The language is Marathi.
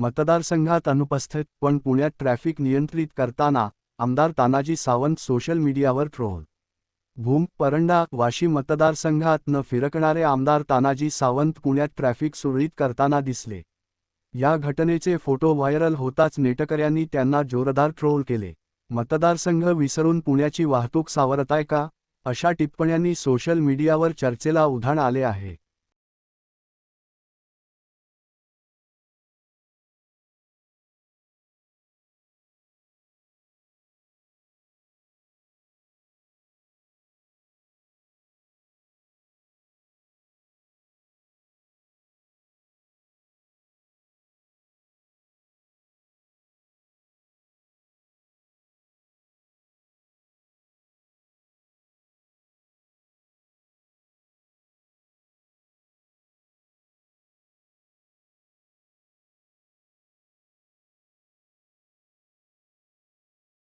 मतदारसंघात अनुपस्थित पण पुण्यात ट्रॅफिक नियंत्रित करताना आमदार तानाजी सावंत सोशल मीडियावर ट्रोल. भूम परंडा वाशी मतदारसंघात न फिरकणारे आमदार तानाजी सावंत पुण्यात ट्रॅफिक सुरळीत करताना दिसले. या घटनेचे फोटो व्हायरल होताच नेटकऱ्यांनी त्यांना जोरदार ट्रोल केले. मतदारसंघ विसरून पुण्याची वाहतूक सावरताय का? अशा टिप्पण्यांनी सोशल मीडियावर चर्चेला उधाण आले आहे.